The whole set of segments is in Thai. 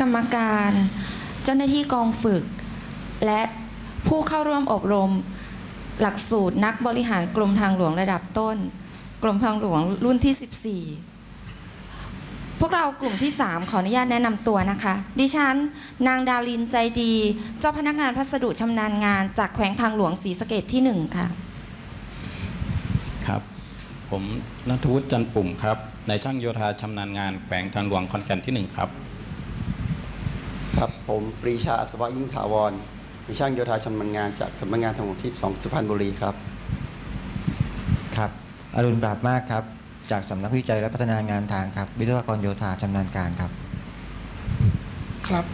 กรรมการ เจ้าหน้าที่กองฝึก และผู้เข้าร่วมอบรม หลักสูตรนักบริหารกรมทางหลวงระดับต้น กรมทางหลวงรุ่นที่ 14 พวกเรากลุ่มที่ 3 ขออนุญาตแนะนำตัวนะคะ ดิฉัน นางดารินใจดี เจ้าพนักงานพัสดุชำนาญงานจากแขวงทางหลวงศรีสะเกดที่ 1 ค่ะ ครับผมนัทวุฒิจันปุ่มครับนายช่างโยธาชำนาญงานแขวงทางหลวงขอนแก่นที่หนึ่งครับ ครับผมปรีชาอัศวะยิ่งถาวรเป็นช่างโยธาชำนาญงานจากสำนักงานทางหลวงที่2สุพรรณบุรีครับ ครับอรุณปราบมากครับ จากสำนักวิจัยและพัฒนางานทางครับ วิศวกรโยธาชำนาญการครับ ครับ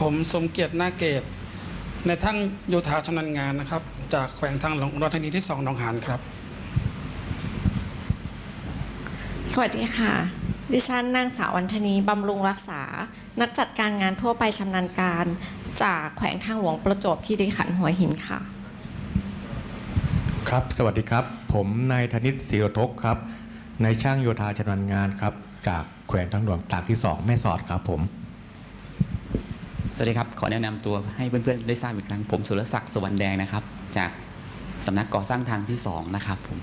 ผมสมเกียรตินาเกต ในทั้งโยธาชำนาญงานนะครับ จากแขวงทางหลวงอุดรธานีที่2หนองหานครับ สวัสดีค่ะ ดิฉันนางสาววันธนีบำรุงรักษา นักจัดการงานทั่วไปชำนาญการ จากแขวงทางหลวงประจวบคีรีขันธ์หัวหินค่ะ ครับ สวัสดีครับ ผมนายธนิตศิรทกครับนายช่างโยธาชำนาญงานครับ จากแขวงทางหลวงตากที่ 2 แม่สอดครับผม สวัสดีครับ ขอแนะนำตัวให้เพื่อนๆได้ทราบอีกครั้ง ผมสุรศักดิ์สวรรณแดงนะครับ จากสำนักก่อสร้างทางที่ 2 นะครับผม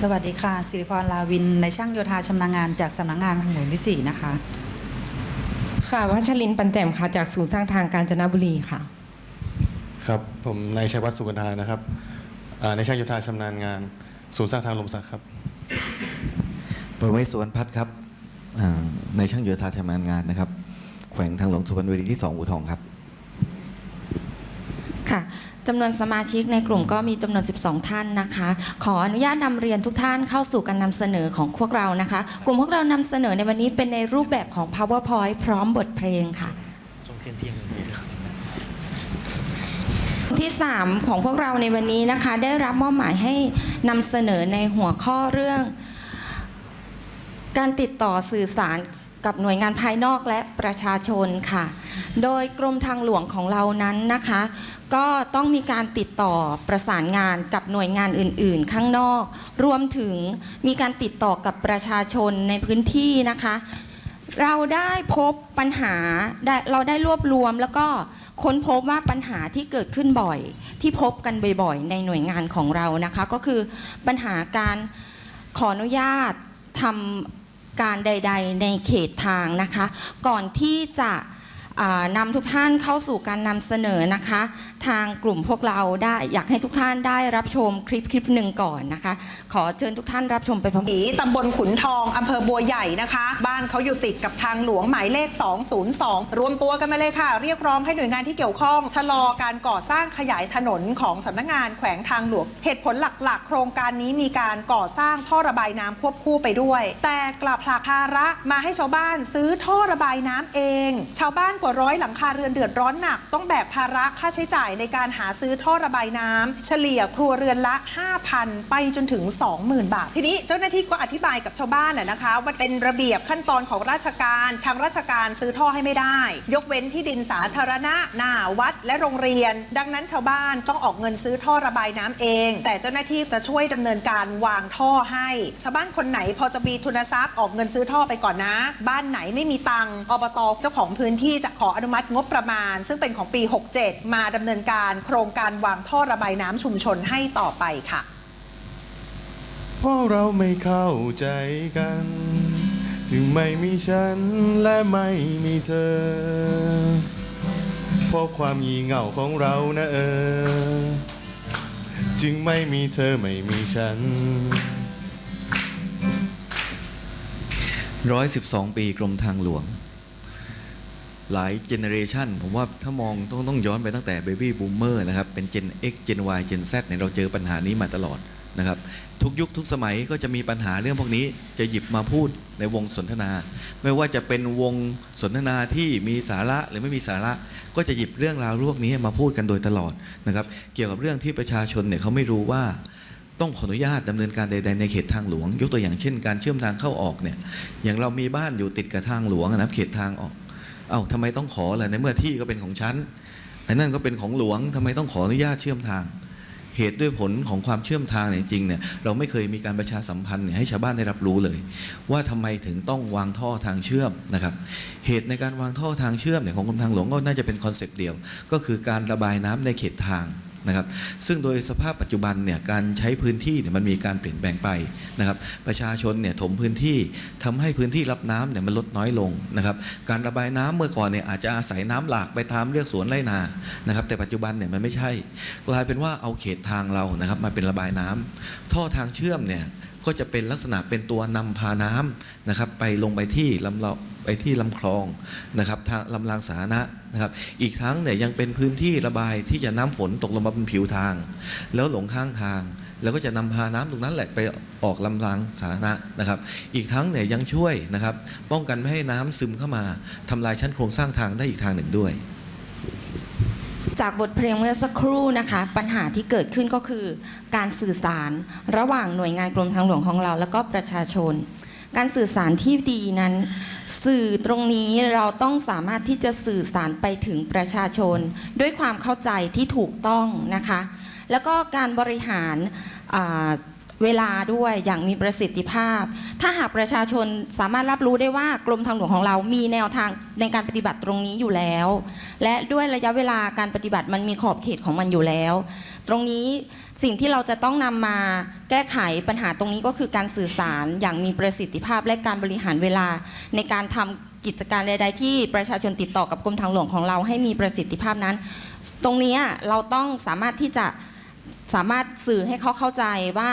สวัสดีค่ะ สิริพรลาวิน ในช่างโยธาชำนาญงานจากสำนักงานทางหลวงที่ 4 นะคะ ค่ะวัชรินทร์ปันแจ่มค่ะจากศูนย์สร้างทางกาญจนบุรีค่ะ ครับ ผมนายชัยวัฒน์สุวรรณานะครับอ่าในช่างโยธาชำนาญงาน ศูนย์สร้างทางลมสักครับประวิตรสุวรรณพัฒน์ครับอ่าในช่างโยธาชำนาญงานนะครับ แขวงทางหลวงสุพรรณบุรีที่ 2 อู่ทองครับ ค่ะจำนวนสมาชิกในกลุ่มก็มีจำนวน 12 ท่านนะคะ ขออนุญาตนำเรียนทุกท่านเข้าสู่การนำเสนอของพวกเรานะคะ กลุ่มพวกเรานำเสนอในวันนี้เป็นในรูปแบบของ powerpoint พร้อมบทเพลงค่ะที่ 3 ของพวกเราในวันนี้นะคะ ได้รับมอบหมายให้นำเสนอในหัวข้อเรื่อง การติดต่อสื่อสารกับหน่วยงานภายนอกและประชาชนค่ะ โดยกรมทางหลวงของเรานั้นนะคะ ก็ต้องมีการติดต่อประสานงานกับหน่วยงานอื่น ๆ ข้างนอก รวมถึงมีการติดต่อกับประชาชนในพื้นที่นะคะ เราได้พบปัญหาเราได้รวบรวมแล้วก็ค้นพบว่าปัญหาที่เกิดขึ้นบ่อย ที่พบกันบ่อยๆ ในหน่วยงานของเรานะคะ ก็คือปัญหาการขออนุญาตทำการใด ๆ ในเขตทางนะคะ ก่อนที่จะนำทุกท่านเข้าสู่การนำเสนอนะคะ ทางกลุ่มพวกเราได้อยากให้ทุกท่านได้รับชมคลิปคลิปหนึ่งก่อนนะคะ ขอเชิญทุกท่านรับชมไปพร้อมอีตำบลขุนทองอำเภอบัวใหญ่นะคะ บ้านเขาอยู่ติดกับทางหลวงหมายเลข 202 รวมตัวกันมาเลยค่ะ เรียกร้องให้หน่วยงานที่เกี่ยวข้อง ชะลอการก่อสร้างขยายถนนของสำนักงานแขวงทางหลวง เหตุผลหลักๆ โครงการนี้มีการก่อสร้างท่อระบายน้ำควบคู่ไปด้วย แต่กลับผลักภาระมาให้ชาวบ้านซื้อท่อระบายน้ำเอง ชาวบ้านกว่าร้อยหลังคาเรือนเดือดร้อนหนักต้องแบกภาระค่าใช้จ่ายในการหาซื้อท่อระบายน้ำเฉลี่ยครัวเรือนละ 5,000 ไปจนถึง 20,000 บาท ทีนี้เจ้าหน้าที่ก็อธิบายกับชาวบ้านน่ะนะคะ ว่าเป็นระเบียบขั้นตอนของราชการทางราชการซื้อท่อให้ไม่ได้ ยกเว้นที่ดินสาธารณะหน้าวัดและโรงเรียน ดังนั้นชาวบ้านต้องออกเงินซื้อท่อระบายน้ำเอง แต่เจ้าหน้าที่จะช่วยดำเนินการวางท่อให้ ชาวบ้านคนไหนพอจะมีทุนทรัพย์ออกเงินซื้อท่อไปก่อนนะ บ้านไหนไม่มีตังค์อบตเจ้าของพื้นที่จะขออนุมัติงบประมาณ ซึ่งเป็นของปี 67 มาดำเนินการโครงการวางท่อระบายน้ำชุมชนให้ต่อไปค่ะ เพราะเราไม่เข้าใจกัน จึงไม่มีฉันและไม่มีเธอ เพราะความยีเหงาของเรานะเออ จึงไม่มีเธอไม่มีฉัน 112 ปีกรมทางหลวง หลายเจเนเรชันผมว่าถ้ามองต้องต้องย้อนไปตั้งแต่เบบี้บูมเมอร์นะครับเป็น Gen X Gen Y Gen Z เนี่ยเราเจอปัญหานี้มาตลอดนะครับทุกยุคทุกสมัยก็จะมีปัญหาเรื่องพวกนี้จะหยิบมาพูดในวงสนทนา ไม่ว่าจะเป็นวงสนทนาที่มีสาระหรือไม่มีสาระ ก็จะหยิบเรื่องราวพวกนี้มาพูดกันโดยตลอดนะครับเกี่ยวกับเรื่องที่ประชาชนเนี่ยเขาไม่รู้ว่าต้องขออนุญาตดำเนินการใดๆในเขตทางหลวง ยกตัวอย่างเช่น การเชื่อมทางเข้าออกเนี่ยอย่างเรามีบ้านอยู่ติดกับทางหลวงนะครับเขตทางออก เอ้าทำไมต้องขอล่ะในเมื่อที่ก็เป็นของฉันไอ้นั่นก็เป็นของหลวงทำไมต้องขออนุญาตเชื่อมทาง เหตุด้วยผลของความเชื่อมทางเนี่ยจริงเนี่ยเราไม่เคยมีการประชาสัมพันธ์เนี่ยให้ชาวบ้านได้รับรู้เลย ว่าทำไมถึงต้องวางท่อทางเชื่อมนะครับ เหตุในการวางท่อทางเชื่อมเนี่ยของกรมทางหลวงก็น่าจะเป็นคอนเซปต์เดียว ก็คือการระบายน้ำในเขตทาง นะครับ ซึ่งโดยสภาพปัจจุบันเนี่ยการใช้พื้นที่เนี่ยมันมีการเปลี่ยนแปลงไปนะครับ ประชาชนเนี่ยถมพื้นที่ทำให้พื้นที่รับน้ำเนี่ยมันลดน้อยลงนะครับ การระบายน้ำเมื่อก่อนเนี่ยอาจจะอาศัยน้ำหลากไปตามเรียกสวนไรนานะครับ แต่ปัจจุบันเนี่ยมันไม่ใช่ กลายเป็นว่าเอาเขตทางเรานะครับมาเป็นระบายน้ำท่อทางเชื่อมเนี่ย ก็จะเป็นลักษณะเป็นตัวนำพาน้ำนะครับ ไปลงไปที่ลำเราไปที่ลำคลองนะครับทางลำรางสาธารณะนะครับ อีกทั้งเนี่ยยังเป็นพื้นที่ระบายที่จะน้ำฝนตกลงมาบนผิวทาง แล้วหลงข้างทางแล้วก็จะนำพาน้ำตรงนั้นแหละไปออกลำรางสาธารณะนะครับ อีกทั้งเนี่ยยังช่วยนะครับ ป้องกันไม่ให้น้ำซึมเข้ามาทำลายชั้นโครงสร้างทางได้อีกทางหนึ่งด้วย จากบทเพลงเมื่อสักครู่นะคะ ปัญหาที่เกิดขึ้นก็คือ การสื่อสารระหว่างหน่วยงานกรมทางหลวงของเรา แล้วก็ประชาชน การสื่อสารที่ดีนั้น สื่อตรงนี้เราต้องสามารถที่จะสื่อสารไปถึงประชาชน ด้วยความเข้าใจที่ถูกต้องนะคะ แล้วก็การบริหาร เวลาด้วยอย่างมีประสิทธิภาพ ถ้าหากประชาชนสามารถรับรู้ได้ว่ากรมทางหลวงของเรา มีแนวทางในการปฏิบัติตรงนี้อยู่แล้ว และด้วยระยะเวลาการปฏิบัติมันมีขอบเขตของมันอยู่แล้ว ตรงนี้สิ่งที่เราจะต้องนำมาแก้ไขปัญหาตรงนี้ก็คือการสื่อสารอย่างมีประสิทธิภาพและการบริหารเวลาในการทำกิจการใดๆที่ประชาชนติดต่อกับกรมทางหลวงของเราให้มีประสิทธิภาพนั้น ตรงนี้เราต้องสามารถที่จะสามารถสื่อให้เขาเข้าใจว่า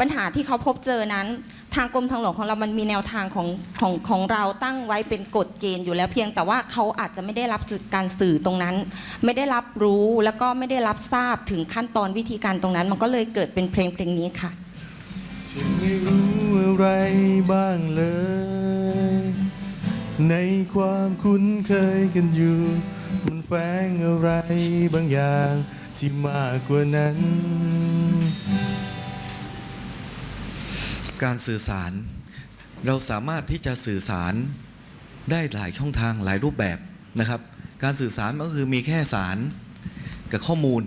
ปัญหาที่เขาพบเจอนั้น ทางกรมทางหลวงของเรามันมีแนวทางของของของเราตั้งไว้เป็นกฎเกณฑ์อยู่แล้วเพียงแต่ว่าเขาอาจจะไม่ได้รับการสื่อตรงนั้น ไม่ได้รับรู้แล้วก็ไม่ได้รับทราบถึงขั้นตอนวิธีการตรงนั้น มันก็เลยเกิดเป็นเพลงเพลงนี้ค่ะฉันไม่รู้อะไรบ้างเลย ในความคุ้นเคยกันอยู่ มันแฝงอะไรบางอย่างที่มากกว่านั้น การสื่อสาร เราสามารถที่จะสื่อสารได้หลายช่องทางหลายรูปแบบนะครับ การสื่อสารก็คือมีแค่สารกับข้อมูล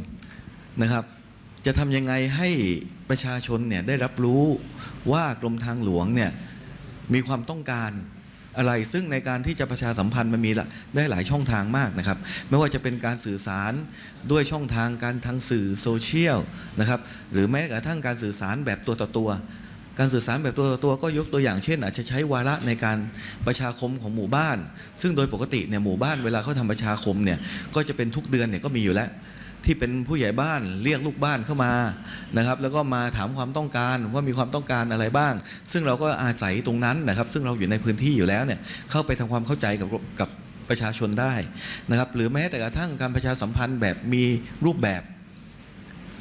นะครับ จะทำยังไงให้ประชาชนเนี่ยได้รับรู้ว่ากรมทางหลวงเนี่ยมีความต้องการอะไร ซึ่งในการที่จะประชาสัมพันธ์มันมีได้หลายช่องทางมากนะครับ ไม่ว่าจะเป็นการสื่อสารด้วยช่องทางการทางสื่อโซเชียลนะครับ หรือแม้กระทั่งการสื่อสารแบบตัวต่อตัว การสื่อสารแบบตัวตัวก็ยกตัวอย่างเช่น อาจจะใช้วาระในการประชาคมของหมู่บ้าน ซึ่งโดยปกติเนี่ยหมู่บ้านเวลาเขาทำประชาคมเนี่ยก็จะเป็นทุกเดือนเนี่ยก็มีอยู่แล้วที่เป็นผู้ใหญ่บ้านเรียกลูกบ้านเข้ามานะครับแล้วก็มาถามความต้องการว่ามีความต้องการอะไรบ้าง ซึ่งเราก็อาศัยตรงนั้นนะครับ ซึ่งเราอยู่ในพื้นที่อยู่แล้วเนี่ยเข้าไปทำความเข้าใจกับกับประชาชนได้นะครับหรือแม้แต่กระทั่งการประชาสัมพันธ์แบบมีรูปแบบ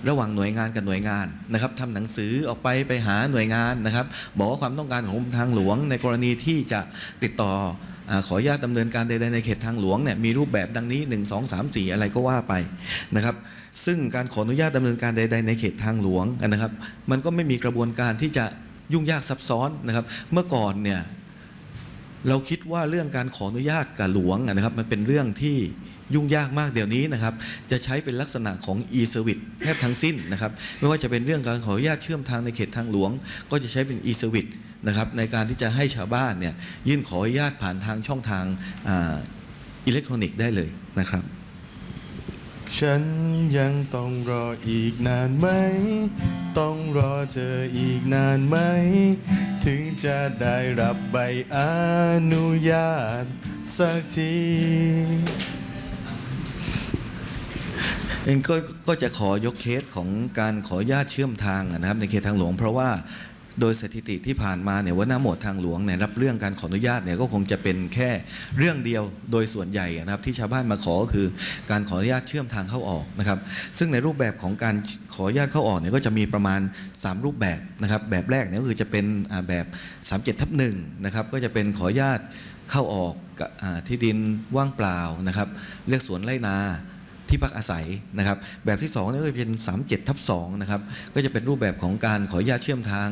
ระหว่างหน่วยงานกับหน่วยงานนะครับทำหนังสือออกไปไปหาหน่วยงานนะครับ บอกว่าความต้องการของทางหลวง ในกรณีที่จะติดต่ออขออนุญาตดำเนินการใดๆในเขตทางหลวงเนี่ยมีรูปแบบดังนี้ 1 2 3 4 อะไรก็ว่าไปนะครับ ซึ่งการขออนุญาตดำเนินการใด ๆ ในเขตทางหลวงนะครับ มันก็ไม่มีกระบวนการที่จะยุ่งยากซับซ้อนนะครับ เมื่อก่อนเนี่ยเราคิดว่าเรื่องการขออนุญาตกับหลวงนะครับ มันเป็นเรื่องที่ ยุ่งยากมากเดี๋ยวนี้นะครับ จะใช้เป็นลักษณะของ e-service แทบทั้งสิ้นนะครับ ไม่ว่าจะเป็นเรื่องการขออนุญาตเชื่อมทางในเขตทางหลวง ก็จะใช้เป็น e-service นะครับในการที่จะให้ชาวบ้านเนี่ยยื่นขออนุญาตผ่านทางช่องทางอาอิเล็กทรอนิกส์ได้เลยนะครับ ฉันยังต้องรออีกนานไหม ต้องรอเธออีกนานไหม ถึงจะได้รับใบอนุญาตสักที เองก็ก็จะขอยกเคสของการขออนุญาตเชื่อมทางนะครับในเขตทางหลวง เพราะว่าโดยสถิติที่ผ่านมาเนี่ยว่าหน้าหมวดทางหลวงเนี่ยรับเรื่องการขออนุญาตเนี่ยก็คงจะเป็นแค่เรื่องเดียวโดยส่วนใหญ่นะครับที่ชาวบ้านมาขอคือการขออนุญาตเชื่อมทางเข้าออกนะครับซึ่งในรูปแบบของการขออนุญาตเข้าออกเนี่ยก็จะมีประมาณ 3 รูปแบบนะครับแบบแรกเนี่ยก็คือจะเป็นอ่าแบบ37ทับหนึ่งนะครับก็จะเป็นขออนุญาตเข้าออกที่ดินว่างเปล่านะครับเรียกสวนไรนา ที่พักอาศัยนะครับแบบที่2นี่ก็จะเป็น 37ทับ2นะครับก็จะเป็นรูปแบบของการขออนุญาตเชื่อมทาง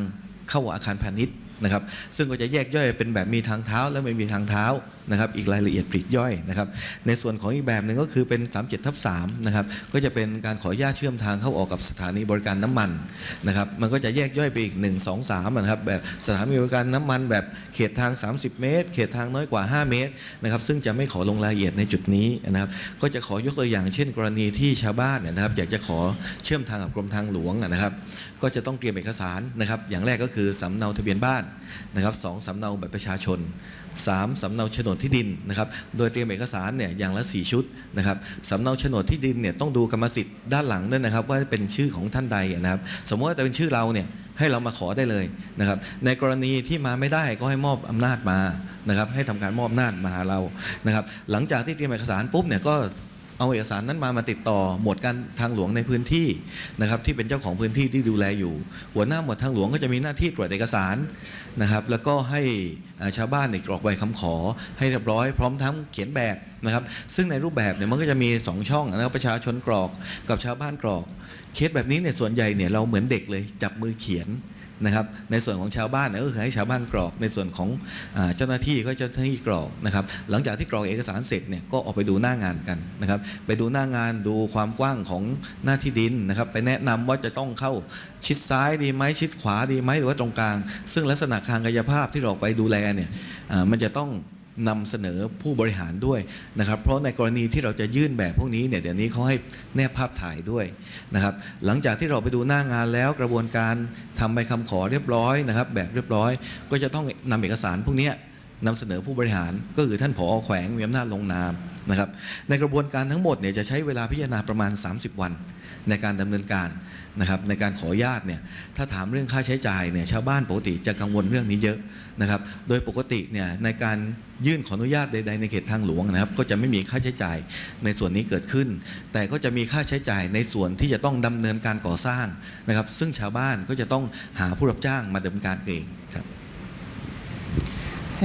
เข้าอาคารพาณิชย์นะครับซึ่งก็จะแยกย่อยเป็นแบบมีทางเท้าและไม่มีทางเท้า นะครับอีกรายละเอียดปลีกย่อยนะครับในส่วนของอีกแบบหนึ่งก็คือเป็น 37ทับ3นะครับก็จะเป็นการขออนุญาตเชื่อมทางเข้าออกกับสถานีบริการน้ำมันนะครับมันก็จะแยกย่อยไปอีก 1 2 3นะครับแบบสถานีบริการน้ำมัน แบบเขตทาง 30 เมตร เขตทางน้อยกว่า 5 เมตรนะครับซึ่งจะไม่ขอลงรายละเอียดในจุดนี้นะครับก็จะขอยกตัวอย่างเช่น กรณีที่ชาวบ้านนยนะครับอยากจะขอเชื่อมทางกับกรมทางหลวงนะครับก็จะต้องเตรียมเอกสารนะครับอย่างแรกก็คือสำเนาทะเบียนบ้านนะครับสองสำเนาบัตรประชาชน 3สำเนาโฉนดที่ดินนะครับ โดยเตรียมเอกสารเนี่ยอย่างละ 4 ชุดนะครับสำเนาโฉนดที่ดินเนี่ยต้องดูกรรมสิทธิ์ด้านหลังด้วยนะครับ ว่าเป็นชื่อของท่านใดนะครับ สมมติว่าแต่เป็นชื่อเราเนี่ยให้เรามาขอได้เลยนะครับ ในกรณีที่มาไม่ได้ก็ให้มอบอำนาจมานะครับ ให้ทำการมอบอำนาจมาหาเรานะครับ หลังจากที่เตรียมเอกสารปุ๊บเนี่ยก็ เอาเอกสารนั้นมามาติดต่อหมวดการทางหลวงในพื้นที่นะครับที่เป็นเจ้าของพื้นที่ที่ดูแลอยู่ หัวหน้าหมวดทางหลวงก็จะมีหน้าที่ตรวจเอกสารนะครับ แล้วก็ให้ชาวบ้านเนี่ยกรอกใบคำขอ ให้เรียบร้อยพร้อมทั้งเขียนแบบนะครับ ซึ่งในรูปแบบเนี่ยมันก็จะมี 2 ช่องนะครับประชาชนกรอกกับชาวบ้านกรอก เคสแบบนี้เนี่ยส่วนใหญ่เนี่ยเราเหมือนเด็กเลยจับมือเขียน นะครับในส่วนของชาวบ้านก็คือให้ชาวบ้านกรอก ในส่วนของเจ้าหน้าที่ก็เจ้าหน้าที่กรอกนะครับหลังจากที่กรอกเอกสารเสร็จเนี่ยก็ออกไปดูหน้างานกันนะครับไปดูหน้างานดูความกว้างของหน้าที่ดินนะครับไปแนะนำว่าจะต้องเข้าชิดซ้ายดีไหมชิดขวาดีไหมหรือว่าตรงกลาง ซึ่งลักษณะทางกายภาพที่เราไปดูแลเนี่ยมันจะต้อง นำเสนอผู้บริหารด้วยนะครับ เพราะในกรณีที่เราจะยื่นแบบพวกนี้เนี่ยเดี๋ยวนี้เขาให้แนบภาพถ่ายด้วยนะครับ หลังจากที่เราไปดูหน้างานแล้วกระบวนการทำใบคำขอเรียบร้อยนะครับ แบบเรียบร้อย ก็จะต้องนำเอกสารพวกนี้นำเสนอผู้บริหารก็คือท่านผอแขวงมีอำนาจลงนามนะครับ ในกระบวนการทั้งหมดเนี่ยจะใช้เวลาพิจารณาประมาณ 30 วันในการดำเนินการ นะครับในการขออนุญาตเนี่ยถ้าถามเรื่องค่าใช้จ่ายเนี่ยชาวบ้านปกติจะกังวลเรื่องนี้เยอะนะครับโดยปกติเนี่ยในการยื่นขออนุญาตใด ๆ ในเขตทางหลวงนะครับ ก็จะไม่มีค่าใช้จ่ายในส่วนนี้เกิดขึ้น แต่ก็จะมีค่าใช้จ่ายในส่วนที่จะต้องดำเนินการก่อสร้างนะครับ ซึ่งชาวบ้านก็จะต้องหาผู้รับจ้างมาดำเนินการเองครับ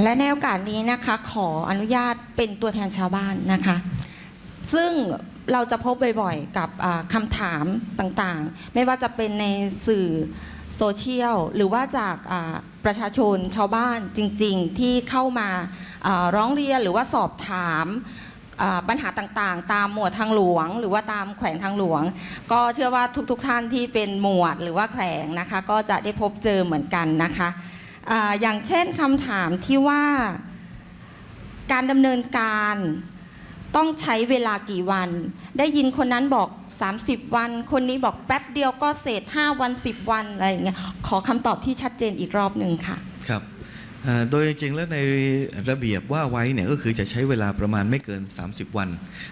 และในโอกาสนี้นะคะขออนุญาตเป็นตัวแทนชาวบ้านนะคะ ซึ่ง เราจะพบบ่อยๆ กับอ่าคำถามต่างๆ ไม่ว่าจะเป็นในสื่อโซเชียล หรือว่าจากประชาชนชาวบ้านจริงๆ ที่เข้ามาร้องเรียนหรือว่าสอบถามปัญหาต่างๆ ตามหมวดทางหลวง หรือว่าตามแขวงทางหลวง ก็เชื่อว่าทุกๆท่านที่เป็นหมวดหรือว่าแขวงนะคะ ก็จะได้พบเจอเหมือนกันนะคะอ่าอย่างเช่นคำถามที่ว่าการดำเนินการต้องใช้เวลากี่วัน ได้ยินคนนั้นบอก 30 วัน คนนี้บอกแป๊บเดียวก็เสร็จ5วัน 10 วันอะไรอย่างเงี้ยขอคำตอบที่ชัดเจนอีกรอบหนึ่งค่ะครับอ่าโดยจริงๆแล้วในระเบียบว่าไว้เนี่ยก็คือจะใช้เวลาประมาณไม่เกิน 30 วัน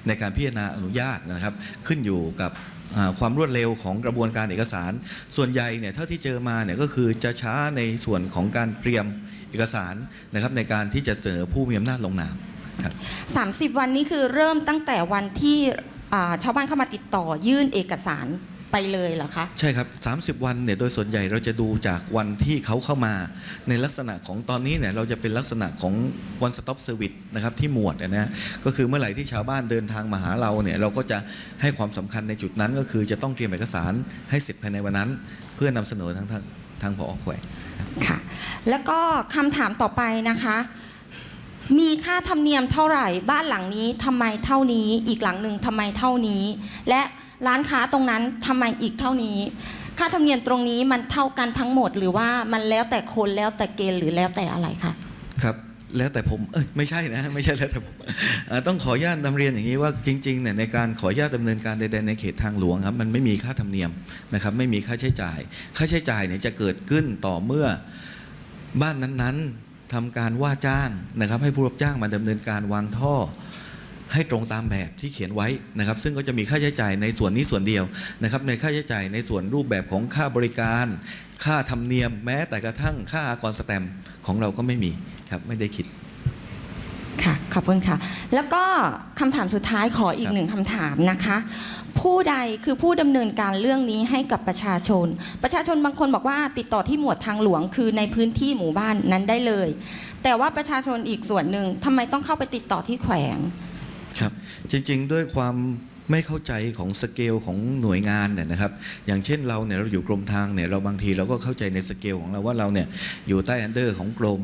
ในการพิจารณาอนุญาตนะครับ ขึ้นอยู่กับอ่าความรวดเร็วของกระบวนการเอกสาร ส่วนใหญ่เนี่ยเท่าที่เจอมาเนี่ยก็คือจะช้าในส่วนของการเตรียมเอกสารนะครับในการที่จะเสนอผู้มีอำนาจลงนามครับ30วันนี้คือเริ่มตั้งแต่วันที่ อ่าชาวบ้านเข้ามาติดต่อยื่นเอกสารไปเลยเหรอคะ ใช่ครับ 30 วันเนี่ยโดยส่วนใหญ่เราจะดูจากวันที่เขาเข้ามาในลักษณะของตอนนี้เนี่ยเราจะเป็นลักษณะของ one stop service นะครับที่หมวดนะนะก็คือเมื่อไหร่ที่ชาวบ้านเดินทางมาหาเราเนี่ยเราก็จะให้ความสำคัญในจุดนั้น ก็คือจะต้องเตรียมเอกสารให้เสร็จภายในวันนั้น เพื่อนำเสนอทางทางทางผอแขวง ค่ะแล้วก็คำถามต่อไปนะคะ มีค่าธรรมเนียมเท่าไหร่ บ้านหลังนี้ทำไมเท่านี้ อีกหลังหนึ่งทำไมเท่านี้ และร้านค้าตรงนั้นทำไมอีกเท่านี้ ค่าธรรมเนียมตรงนี้มันเท่ากันทั้งหมด หรือว่ามันแล้วแต่คนแล้วแต่เกณฑ์หรือแล้วแต่อะไรคะครับแล้วแต่ผมเอ้ยไม่ใช่นะไม่ใช่แล้วแต่ผมเอ่อต้องขออนุญาตนำเรียนอย่างนี้ว่าจริงๆเนี่ยในการขออนุญาตดำเนินการใดๆในเขตทางหลวงครับมันไม่มีค่าธรรมเนียมนะครับไม่มีค่าใช้จ่าย ค่าใช้จ่ายเนี่ยจะเกิดขึ้นต่อเมื่อบ้านนั้นๆ ทำการว่าจ้างนะครับ ให้ผู้รับจ้างมาดำเนินการวางท่อ ให้ตรงตามแบบที่เขียนไว้นะครับ ซึ่งก็จะมีค่าใช้จ่ายในส่วนนี้ส่วนเดียวนะครับ ในค่าใช้จ่ายในส่วนรูปแบบของค่าบริการ ค่าธรรมเนียมแม้แต่กระทั่งค่าอากรสแตมของเราก็ไม่มีครับไม่ได้คิด ค่ะ ขอบคุณค่ะ แล้วก็คำถามสุดท้ายขออีคกรับหนึ่งคำถามนะคะ ผู้ใดคือผู้ดำเนินการเรื่องนี้ให้กับประชาชน ประชาชนบางคนบอกว่าติดต่อที่หมวดทางหลวงคือในพื้นที่หมู่บ้านนั้นได้เลย แต่ว่าประชาชนอีกส่วนหนึ่งทำไมต้องเข้าไปติดต่อที่แขวง ครับ จริงๆ ด้วยความไม่เข้าใจของสเกลของหน่วยงานเนี่ยนะครับ อย่างเช่นเราเนี่ยเราอยู่กรมทางเนี่ยเราบางทีเราก็เข้าใจในสเกลของเราว่าเราเนี่ยอยู่ใต้อันเดอร์ของกรม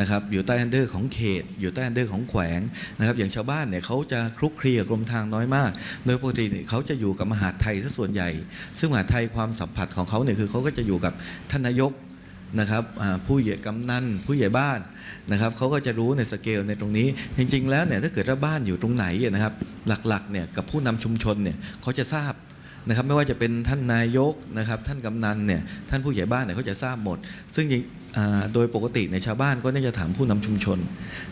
นะครับอยู่ใต้อันเดอร์ของเขต อยู่ใต้อันเดอร์ของแขวงนะครับอย่างชาวบ้านเนี่ยเขาจะคลุกคลีกับกรมทางน้อยมาก โดยปกติเนี่ยเขาจะอยู่กับมหาดไทยซะส่วนใหญ่ ซึ่งมหาดไทยความสัมผัสของเขาเนี่ยคือเขาก็จะอยู่กับท่านนายกนะครับผู้ใหญ่กำนันผู้ใหญ่บ้านนะครับเขาก็จะรู้ในสเกลในตรงนี้ จริง ๆ แล้วเนี่ยถ้าเกิดว่าบ้านอยู่ตรงไหนนะครับ หลักๆเนี่ยกับผู้นำชุมชนเนี่ยเขาจะทราบนะครับไม่ว่าจะเป็นท่านนายกนะครับท่านกำนันเนี่ยท่านผู้ใหญ่บ้านเนี่ยเขาจะทราบหมด ซึ่งจริง โดยปกติในยชาวบ้านก็น่าจะถามผู้นำชุมชน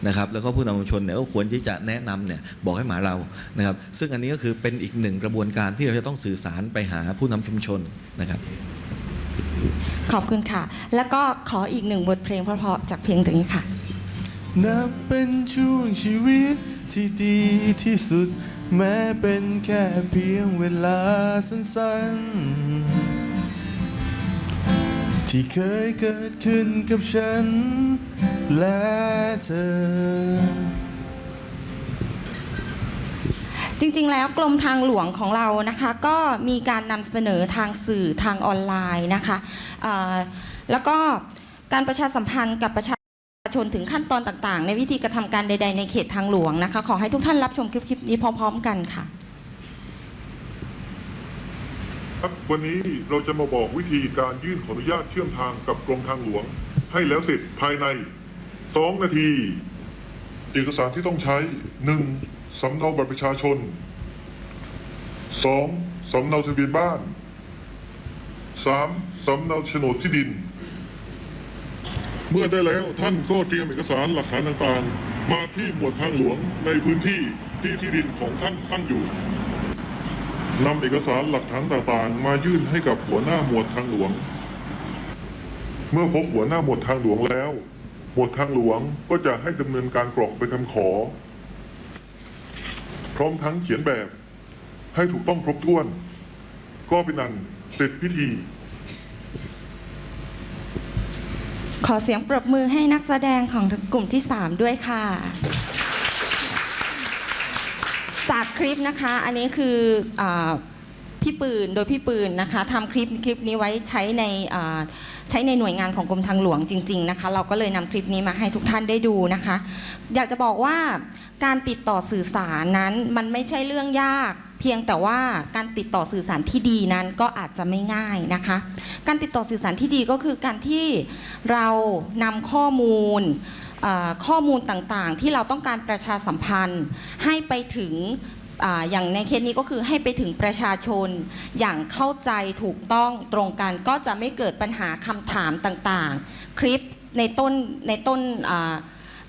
นะครับแล้วก็ผู้นำชุมชนเนี่ยก็ควรที่จะแนะนำเนี่ยบอกให้หมาเรานะครับซึ่งอันนี้ก็คือเป็นอีกหนึ่งกระบวนการที่เราจะต้องสื่อสารไปหาผู้นำชุมชนนะครับ ขอบคุณค่ะ แล้วก็ขออีกหนึ่งบทเพลงเพราะๆจากเพลงตรงนี้ค่ะ นับเป็นช่วงชีวิตที่ดีที่สุด แม้เป็นแค่เพียงเวลาสั้นๆ ที่เคยเกิดขึ้นกับฉัน และเธอจริงๆ แล้วกรมทางหลวงของเรานะคะก็มีการนำเสนอทางสื่อทางออนไลน์นะคะแล้วก็การประชาสัมพันธ์กับประชาชนถึงขั้นตอนต่างๆ ในวิธีกระทำการใด ๆ ในเขตทางหลวงนะคะขอให้ทุกท่านรับชมคลิปๆนี้พร้อม ๆ กันค่ะ ครับ วันนี้เราจะมาบอกวิธีการยื่นขออนุญาตเชื่อมทางกับกรมทางหลวง ให้แล้วเสร็จภายใน 2 นาที เอกสารที่ต้องใช้ 1. สำเนาบัตรประชาชน 2. สำเนาทะเบียนบ้าน 3. สำเนาโฉนดที่ดิน เมื่อได้แล้วท่านก็เตรียมเอกสารหลักฐานต่างๆ มาที่หมวดทางหลวงในพื้นที่ที่ที่ดินของท่านตั้งอยู่ นำเอกสารหลักฐานต่างๆ มายื่นให้กับหัวหน้าหมวดทางหลวง เมื่อพบหัวหน้าหมวดทางหลวงแล้ว หมวดทางหลวงก็จะให้ดำเนินการกรอกไปคำขอ พร้อมทั้งเขียนแบบ ให้ถูกต้องครบถ้วน ก็เป็นอันเสร็จพิธีขอเสียงปรบมือให้นักแสดงของกลุ่มที่ 3 ด้วยค่ะ จากคลิปนะคะ อันนี้คืออพี่ปืนโดยพี่ปืนนะคะทำคลิปคลิปนี้ไว้ใช้ในใช้ในหน่วยงานของกรมทางหลวงจริง ๆนะคะ เราก็เลยนำคลิปนี้มาให้ทุกท่านได้ดูนะคะ อยากจะบอกว่าการติดต่อสื่อสารนั้นมันไม่ใช่เรื่องยาก เพียงแต่ว่าการติดต่อสื่อสารที่ดีนั้นก็อาจจะไม่ง่ายนะคะ การติดต่อสื่อสารที่ดีก็คือการที่เรานำข้อมูล ข้อมูลต่างๆ ที่เราต้องการประชาสัมพันธ์ ให้ไปถึงอย่างในเคสนี้ก็คือให้ไปถึงประชาชน อย่างเข้าใจถูกต้องตรงกันก็จะไม่เกิดปัญหาคำถามต่างๆ คลิปในต้นในต้น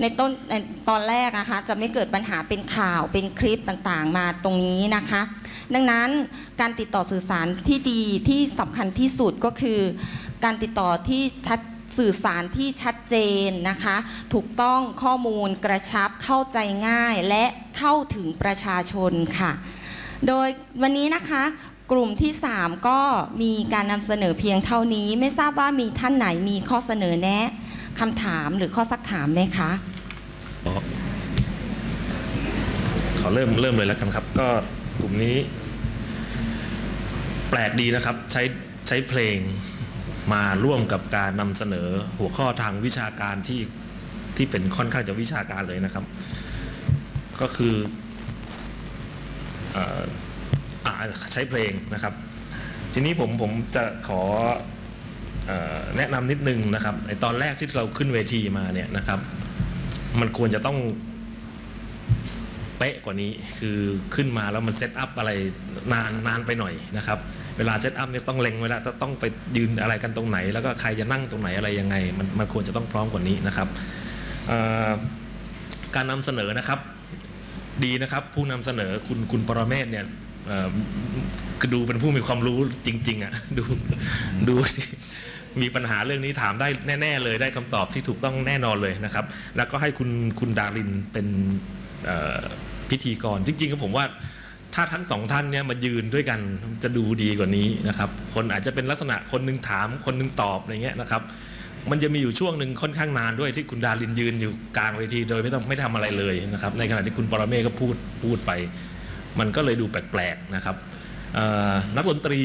ในต้นในตอนแรกนะคะจะไม่เกิดปัญหาเป็นข่าวเป็นคลิปต่างๆ มาตรงนี้นะคะ ดังนั้นการติดต่อสื่อสารที่ดีที่สำคัญที่สุดก็คือ การติดต่อที่ชัด สื่อสารที่ชัดเจนนะคะ ถูกต้องข้อมูลกระชับเข้าใจง่ายและเข้าถึงประชาชนค่ะ โดยวันนี้นะคะกลุ่มที่ 3 ก็มีการนำเสนอเพียงเท่านี้ ไม่ทราบว่ามีท่านไหนมีข้อเสนอแนะคำถามหรือข้อสักถามไหมคะขอเริ่มเริ่มเลยแล้วกันครับ ก็กลุ่มนี้ แปลกดีนะครับ ใช้ใช้เพลง มาร่วมกับการนำเสนอหัวข้อทางวิชาการที่ที่เป็นค่อนข้างจะวิชาการเลยนะครับ ก็คืออาใช้เพลงนะครับ ทีนี้ผมผมจะขออแนะนำนิดนึงนะครับไอตอนแรกที่เราขึ้นเวทีมาเนี่ยนะครับ มันควรจะต้องเป๊ะกว่านี้คือขึ้นมาแล้วมันเซตอัพอะไรนานนานไปหน่อยนะครับ เวลาเซตอัพเนี่ยต้องเล็งเวลาต้องไปยืนอะไรกันตรงไหน แล้วก็ใครจะนั่งตรงไหนอะไรยังไง มันมันควรจะต้องพร้อมกว่านี้นะครับการนำเสนอนะครับดีนะครับ ผู้นำเสนอคุณคุณปรเมศเนี่ยคือดูเป็นผู้มีความรู้จริง ๆอะดูดูมีปัญหาเรื่องนี้ถามได้แน่ ๆ เลยได้คำตอบที่ถูกต้องแน่นอนเลยนะครับ แล้วก็ให้คุณคุณดารินเป็นพิธีกรจริงๆก็ผมว่า ถ้าทั้งสองท่านเนี่ยมายืนด้วยกันจะดูดีกว่านี้นะครับ คนอาจจะเป็นลักษณะคนหนึงถามคนหนึงตอบอะไรเงี้ยนะครับ มันจะมีอยู่ช่วงหนึ่งค่อนข้างนานด้วยที่คุณดารินยืนอยู่กลางเวทีโดยไม่ต้องไม่ทำอะไรเลยนะครับ ในขณะที่คุณปรเมศก็พูดพูดไป มันก็เลยดูแปลกๆนะครับนักดนตรี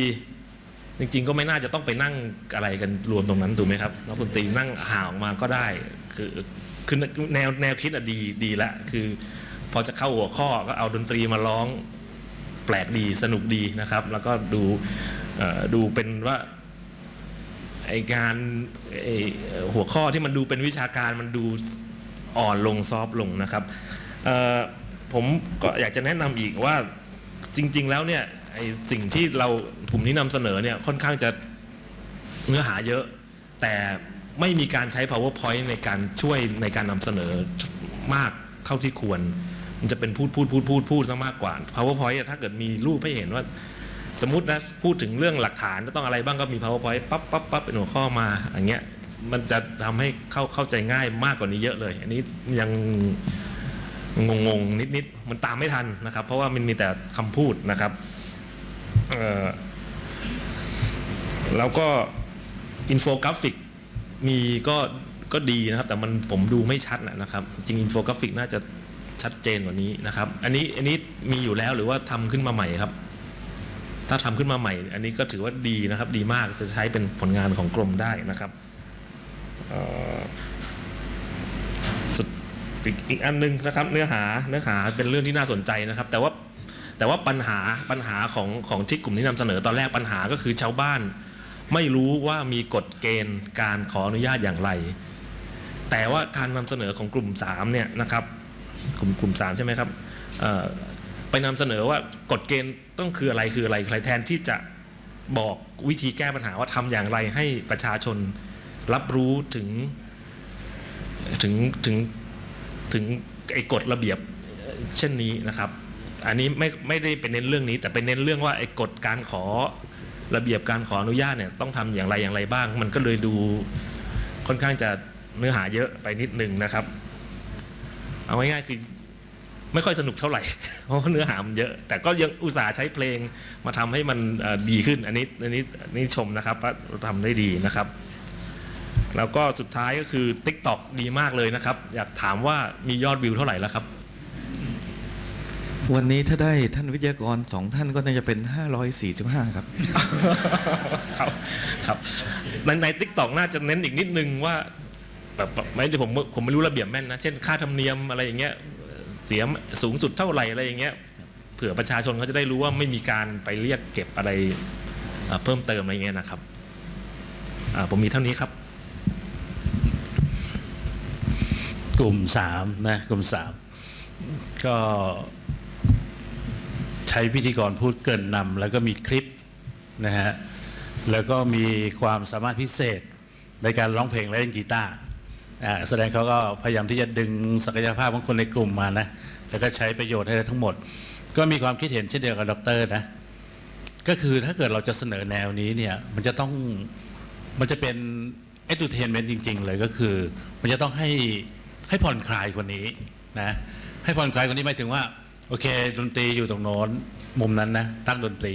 จริงๆ ก็ไม่น่าจะต้องไปนั่งอะไรกันรวมตรงนั้นถูกไหมครับนักดนตรีนั่งห่างออกมาก็ได้คือคือแนวแนวคิดอะดีดีละคือ พอจะเข้าหัวข้อก็เอาดนตรีมาร้อง ปลกดีสนุกดีนะครับ แล้วก็ดูดูเป็นว่าไองานไอหัวข้อที่มันดูเป็นวิชาการมันดูอ่อนลงซอฟต์ลงนะครับผมก็อยากจะแนะนำอีกว่าจริง ๆ แล้วเนี่ยไอสิ่งที่เรากลุ่มนี้นำเสนอเนี่ยค่อนข้างจะเนื้อหาเยอะ แต่ไม่มีการใช้ powerpoint ในการช่วยในการนำเสนอมากเท่าที่ควร มันจะเป็นพูดพูดพูดพูดพูดซะมากกว่า powerpoint อะถ้าเกิดมีรูปให้เห็นว่า สมมตินะพูดถึงเรื่องหลักฐานจะต้องอะไรบ้างก็มี powerpoint ปั๊บปั๊บปั๊บเป็นหัวข้อมาอย่างเงี้ยมันจะทำให้เข้าเข้าใจง่ายมากกว่านี้เยอะเลย อันนี้ยังงงงๆนิดมันตามไม่ทันนะครับ เพราะว่ามันมีแต่คำพูดนะครับแล้วก็อินโฟกราฟิกมีก็ก็ดีนะครับ แต่มันผมดูไม่ชัดนะนะครับ จริงอินโฟกราฟิกน่าจะ ชัดเจนกว่านี้นะครับ อันนี้อันนี้มีอยู่แล้วหรือว่าทำขึ้นมาใหม่ครับ ถ้าทำขึ้นมาใหม่ อันนี้ก็ถือว่าดีนะครับ ดีมากจะใช้เป็นผลงานของกรมได้นะครับสุดอีกอีกอันหนึงนะครับ เนื้อหาเนื้อหาเป็นเรื่องที่น่าสนใจนะครับ แต่ว่าแต่ว่าปัญหาปัญหาของของที่กลุ่มที่นำเสนอตอนแรกปัญหาก็คือชาวบ้าน ไม่รู้ว่ามีกฎเกณฑ์การขออนุญาตอย่างไร แต่ว่าการนำเสนอของกลุ่ม3เนี่ยนะครับ กลุ่มกลุ่ม3ใช่ไหมครับไปนำเสนอว่ากฎเกณฑ์ต้องคืออะไรคืออะไรใครแทนที่จะบอกวิธีแก้ปัญหาว่าทำอย่างไรให้ประชาชนรับรู้ถึงถึงถึงถึงไอ้กฎระเบียบเช่นนี้นะครับ อันนี้ไม่ไม่ได้เป็นเน้นเรื่องนี้ แต่เป็นเน้นเรื่องว่าไอ้กฎการขอระเบียบการขออนุญาตเนี่ยต้องทำอย่างไรอย่างไรบ้าง มันก็เลยดูค่อนข้างจะเนื้อหาเยอะไปนิดนึงนะครับ เอาง่ายๆคือไม่ค่อยสนุกเท่าไหร่ เพราะว่าเนื้อหามันเยอะ แต่ก็ยังอุตส่าห์ใช้เพลงมาทำให้มันเอ่อดีขึ้น อันนี้อันนี้อันนี้ชมนะครับว่าทำได้ดีนะครับ แล้วก็สุดท้ายก็คือ TikTok ดีมากเลยนะครับ อยากถามว่ามียอดวิวเท่าไหร่แล้วครับ วันนี้ถ้าได้ท่านวิทยากรสองท่านก็น่าจะเป็น 545 ครับ ครับครับในในทิกตอกน่าจะเน้นอีกนิดนึงว่า แบบไม่ได้ผมผมไม่รู้ระเบียบแม่นนะ เช่นค่าธรรมเนียมอะไรอย่างเงี้ยเสียสูงสุดเท่าไหร่อะไรอย่างเงี้ยเผื่อประชาชนเขาจะได้รู้ว่าไม่มีการไปเรียกเก็บอะไรเพิ่มเติมอะไรเงี้ยนะครับผมมีเท่านี้ครับ กลุ่มสามนะกลุ่มสามก็ใช้พิธีกรพูดเกินนำแล้วก็มีคลิปนะฮะแล้วก็มีความสามารถพิเศษในการร้องเพลงและเล่นกีตาร์ แสดงเขาก็พยายามที่จะดึงศักยภาพของคนในกลุ่มมานะแล้วก็ใช้ประโยชน์ให้ได้ทั้งหมด ก็มีความคิดเห็นเช่นเดียวกับดรนะก็คือถ้าเกิดเราจะเสนอแนวนี้เนี่ยมันจะต้องมันจะเป็น entertainment จริง ๆ เลยก็คือ มันจะต้องให้ให้ผ่อนคลายกว่านี้นะให้ผ่อนคลายกว่านี้หมายถึงว่าโอเคดนตรีอยู่ตรงโน้นมุมนั้นนะตั้งดนตรี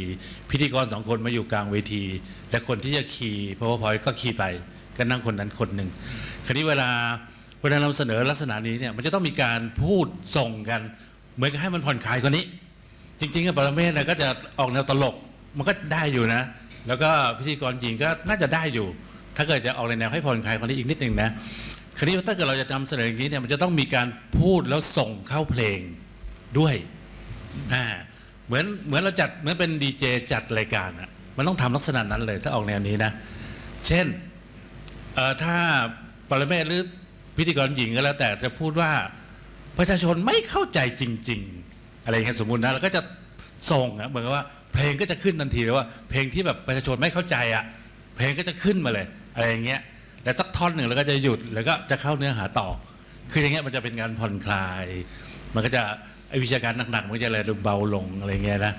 พิธีกรสองคนมาอยู่กลางเวที และคนที่จะขี่ powerpoint ก็ขี่ไปก็นั่งคนนั้นคนหนึ่ง คราวนี้เวลาเวลานำเสนอลักษณะนี้เนี่ยมันจะต้องมีการพูดส่งกัน เหมือนกับให้มันผ่อนคลายกว่านี้ จริงๆอะปรเมศนะก็จะออกแนวตลกมันก็ได้อยู่นะ แล้วก็พิธีกรจริงก็น่าจะได้อยู่ ถ้าเกิดจะออกในแนวให้ผ่อนคลายกว่านี้อีกนิดหนึ่งนะคราวนี้ถ้าเกิดเราจะนำเสนออย่างนี้เนี่ยมันจะต้องมีการพูดแล้วส่งเข้าเพลงด้วยอ่าเหมือนเหมือนเราจัดเหมือนเป็นดีเจจัดรายการอะมันต้องทำลักษณะนั้นเลยถ้าออกแนวนี้นะ เช่นเอ่อถ้า ปรเมศหรือพิธีกรหญิงก็แล้วแต่จะพูดว่าประชาชนไม่เข้าใจจริง ๆ อะไรอย่างเงี้ยสมมุตินะเราก็จะส่งอะเหมือนกับว่าเพลงก็จะขึ้นทันทีเลยว่า เพลงที่แบบประชาชนไม่เข้าใจอะเพลงก็จะขึ้นมาเลยอะไรอย่างเงี้ยแล้วสักท่อนหนึ่งแล้วก็จะหยุดแล้วก็จะเข้าเนื้อหาต่อ คืออย่างเงี้ยมันจะเป็นการผ่อนคลาย มันก็จะไอวิชาการหนักๆมันก็จะเลยดูเบาลงอะไรเงี้ยนะ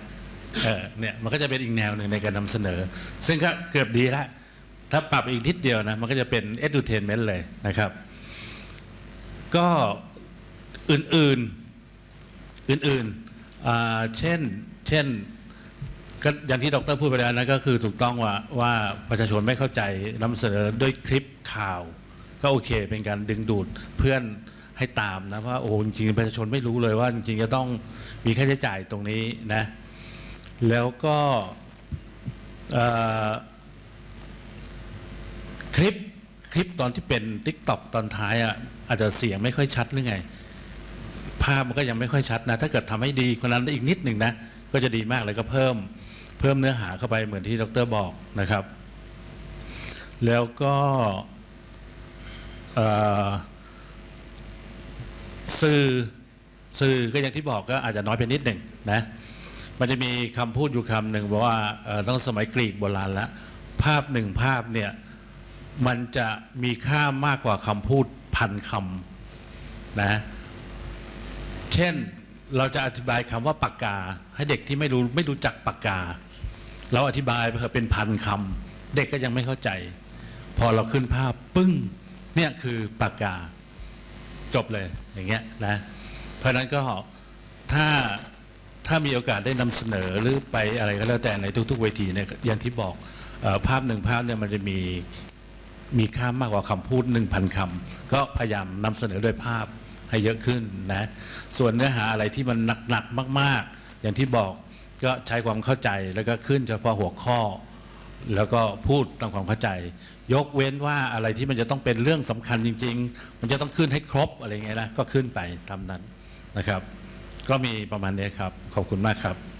เออเนี่ยมันก็จะเป็นอีกแนวหนึ่งในการนำเสนอ ซึ่งก็เกือบดีแล้ว ถ้าปรับอีกนิดเดียวนะ มันก็จะเป็น edutainment เลยนะครับ ก็อื่นๆอื่นๆอ่าเช่นเช่นก็อย่างที่ดรพูดไปแล้วนะก็คือถูกต้องว่าว่าประชาชนไม่เข้าใจนำเสนอด้วยคลิปข่าว ก็โอเค เป็นการดึงดูดเพื่อนให้ตามนะเพราโอ้จริงประชาชนไม่รู้เลยว่าจริงจะต้องมีค่าใช้จ่ายตรงนี้นะ แล้วก็เอ่อ คลิปคลิปตอนที่เป็น t ิ k t o k ตอนท้ายอะอาจจะเสียงไม่ค่อยชัดหรือไง ภาพมันก็ยังไม่ค่อยชัดนะ ถ้าเกิดทำให้ดีคนนั้นได้อีกนิดหนึ่งนะ ก็จะดีมากเลยก็เพิ่มเพิ่มเนื้อหาเข้าไปเหมือนที่ดรบอกนะครับ แล้วก็สื่อสื่อก็อย่างที่บอกก็อาจจะน้อยไปนิดหนึ่งนะมันจะมีคำพูดอยู่คำหนึ่งบอกว่าต้องสมัยกรีกโบราณแล้วภาพหนึ่งภาพเนี่ย มันจะมีค่ามากกว่าคำพูดพันคำนะ เช่นเราจะอธิบายคำว่าปากกา ให้เด็กที่ไม่รู้ไม่รู้จักปากกา เราอธิบายเถอเป็นพันคำเด็กก็ยังไม่เข้าใจ พอเราขึ้นภาพปึ้งเนี่ยคือปากกาจบเลยอย่างเงี้ยนะ เพราะนั้นก็ถ้าถ้ามีโอกาสได้นำเสนอหรือไปอะไรก็แล้วแต่ในทุก ๆ เวทีเนี่ยอย่างที่บอกออภาพหนึ่งภาพเนี่ยมันจะมี มีค่ามากกว่าคำพูดหนึ่งพันคำก็พยายามนำเสนอโดยภาพให้เยอะขึ้นนะส่วนเนื้อหาอะไรที่มันหนักๆมาก ๆ อย่างที่บอกก็ใช้ความเข้าใจแล้วก็ขึ้นเฉพาะหัวข้อ แล้วก็พูดตามความเข้าใจ ยกเว้นว่าอะไรที่มันจะต้องเป็นเรื่องสำคัญจริง ๆ มันจะต้องขึ้นให้ครบอะไรเงี้ยนะก็ขึ้นไปตามนั้นนะครับ ก็มีประมาณนี้ครับ ขอบคุณมากครับ